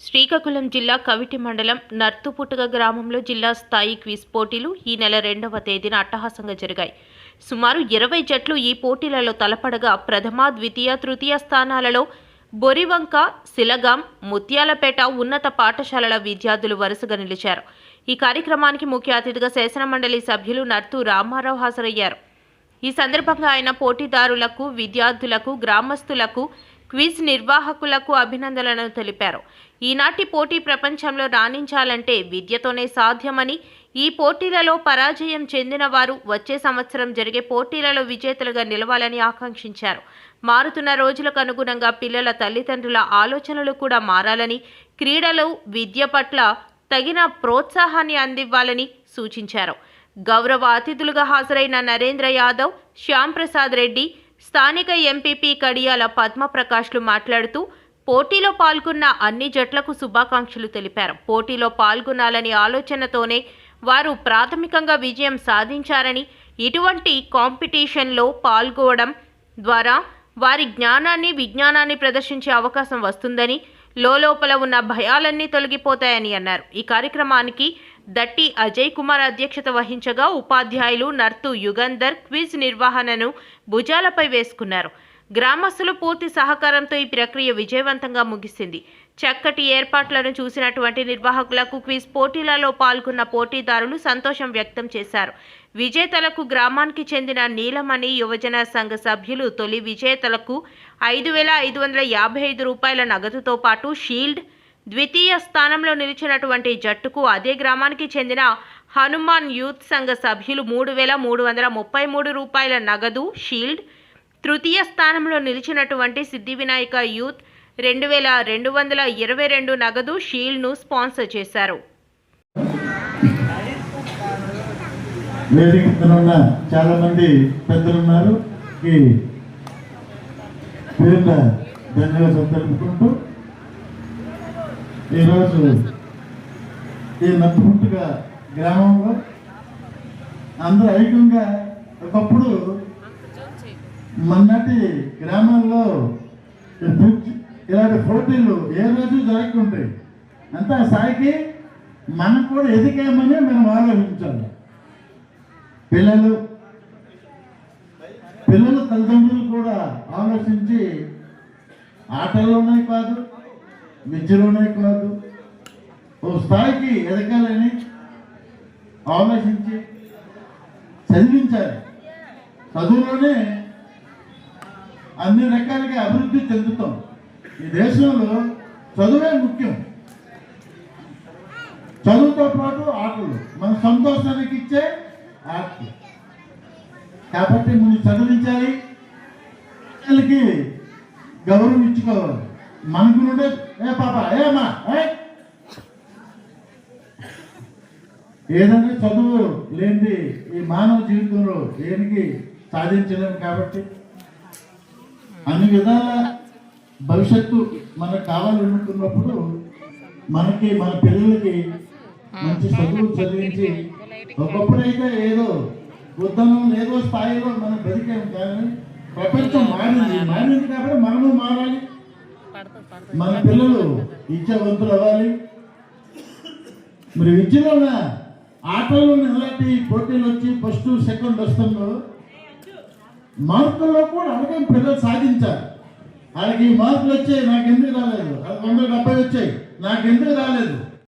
శ్రీకాకుళం జిల్లా కవిటి మండలం నర్తుపుట్టుగ గ్రామంలో జిల్లా స్థాయి క్విజ్ పోటీలు ఈ నెల రెండవ తేదీన అట్టహాసంగా జరిగాయి. సుమారు ఇరవై జట్లు ఈ పోటీలలో తలపడగా ప్రథమ ద్వితీయ తృతీయ స్థానాలలో బొరివంక శిలగాం ముత్యాలపేట ఉన్నత పాఠశాలల విద్యార్థులు వరుసగా నిలిచారు. ఈ కార్యక్రమానికి ముఖ్య అతిథిగా శాసనమండలి సభ్యులు నర్తు రామారావు హాజరయ్యారు. ఈ సందర్భంగా ఆయన పోటీదారులకు విద్యార్థులకు గ్రామస్తులకు క్విజ్ నిర్వాహకులకు అభినందనలు తెలిపారు. ఈనాటి పోటీ ప్రపంచంలో రాణించాలంటే విద్యతోనే సాధ్యమని ఈ పోటీలలో పరాజయం చెందిన వారు వచ్చే సంవత్సరం జరిగే పోటీలలో విజేతలుగా నిలవాలని ఆకాంక్షించారు. మారుతున్న రోజులకు అనుగుణంగా పిల్లల తల్లిదండ్రుల ఆలోచనలు కూడా మారాలని క్రీడలు విద్య పట్ల తగిన ప్రోత్సాహాన్ని అందివ్వాలని సూచించారు. గౌరవ అతిథులుగా హాజరైన నరేంద్ర యాదవ్ శ్యాంప్రసాద్ రెడ్డి స్థానిక ఎంపీపీ కడియాల పద్మప్రకాష్లు మాట్లాడుతూ పోటీలో పాల్గొన్న అన్ని జట్లకు శుభాకాంక్షలు తెలిపారు. పోటీలో పాల్గొనాలని ఆలోచనతోనే వారు ప్రాథమికంగా విజయం సాధించారని ఇటువంటి కాంపిటీషన్లో పాల్గొనడం ద్వారా వారి జ్ఞానాన్ని విజ్ఞానాన్ని ప్రదర్శించే అవకాశం వస్తుందని లోపల ఉన్న భయాలన్నీ తొలగిపోతాయని అన్నారు. ఈ కార్యక్రమానికి దట్టి అజయ్ కుమార్ అధ్యక్షత వహించగా ఉపాధ్యాయులు నర్తు యుగంధర్ క్విజ్ నిర్వహణను భుజాలపై వేసుకున్నారు. గ్రామస్తులు పూర్తి సహకారంతో ఈ ప్రక్రియ విజయవంతంగా ముగిసింది. చక్కటి ఏర్పాట్లను చూసినటువంటి నిర్వాహకులకు క్విజ్ పోటీలలో పాల్గొన్న పోటీదారులు సంతోషం వ్యక్తం చేశారు. విజేతలకు గ్రామానికి చెందిన నీలమణి యువజన సంఘ సభ్యులు తొలి విజేతలకు ఐదు వేల ఐదు వందల యాభై ఐదు రూపాయల నగదుతో పాటు షీల్డ్ ద్వితీయ స్థానంలో నిలిచినటువంటి జట్టుకు అదే గ్రామానికి చెందిన హనుమాన్ యూత్ సంఘ సభ్యులు మూడు వేల మూడు వందల ముప్పై మూడు రూపాయల నగదు షీల్డ్. తృతీయ స్థానంలో నిలిచినటువంటి సిద్ధి వినాయక యూత్ రెండు వేల రెండు వందల ఇరవై రెండు నగదు షీల్డ్ను స్పాన్సర్ చేశారు. చాలా మంది పెద్దలు ఉన్నారు ధన్యవాదాలు తెలుపుకుంటూ ఈరోజు ఈ నత్తుపుట్టుగా గ్రామంలో అందరూ ఐక్యంగా ఒకప్పుడు మొన్నటి గ్రామాల్లో ఇలాంటి పోటీలు ఏ రోజు జరుగుతుంటాయి అంత ఆ స్థాయికి మనం కూడా ఎదిగామని మనం ఆలోచించాలి. పిల్లలు పిల్లల తల్లిదండ్రులు కూడా ఆలోచించి ఆటల్లోనే కాదు విద్యలోనే కాదు. ఓ స్థాయికి ఎదగాలని ఆలోచించి చదివించాలి. చదువులోనే అన్ని రకాలుగా అభివృద్ధి చెందుతాం. ఈ దేశంలో చదువే ముఖ్యం. చదువుతో పాటు ఆటలు. మన సంతోషానికి ఇచ్చే ఆటలు కాబట్టి ముందు చదివించాలి. పిల్లలకి గౌరవం ఇచ్చుకోవాలి. మనకు నుండే ఏ పాప ఏమా ఏ? ఏదైనా చదువు లేనిది ఈ మానవ జీవితంలో దేనికి సాధించలేము కాబట్టి? అన్ని విధాల భవిష్యత్తు మనకు కావాలనుకున్నప్పుడు మనకి మన పిల్లలకి మంచి చదువు చదివించి ఒకప్పుడైతే ఏదో ఉద్యమం ఏదో స్థాయిలో మనం బతికాం కానీ ప్రపంచం మారింది. మారింది కాబట్టి మనము మారాలి. మన పిల్లలు విద్యావంతులు అవ్వాలి. మరి విద్యలో ఆటల్లో ఇలాంటి పోటీలు వచ్చి ఫస్ట్ సెకండ్ వస్తున్నారు. మార్కుల్లో కూడా అలాగే పిల్లలు సాధించాలి వాళ్ళకి ఈ మార్కులు వచ్చాయి నాకు ఎందుకు రాలేదు? వాళ్ళకి వంద డెబ్బై వచ్చాయి నాకు ఎందుకు రాలేదు?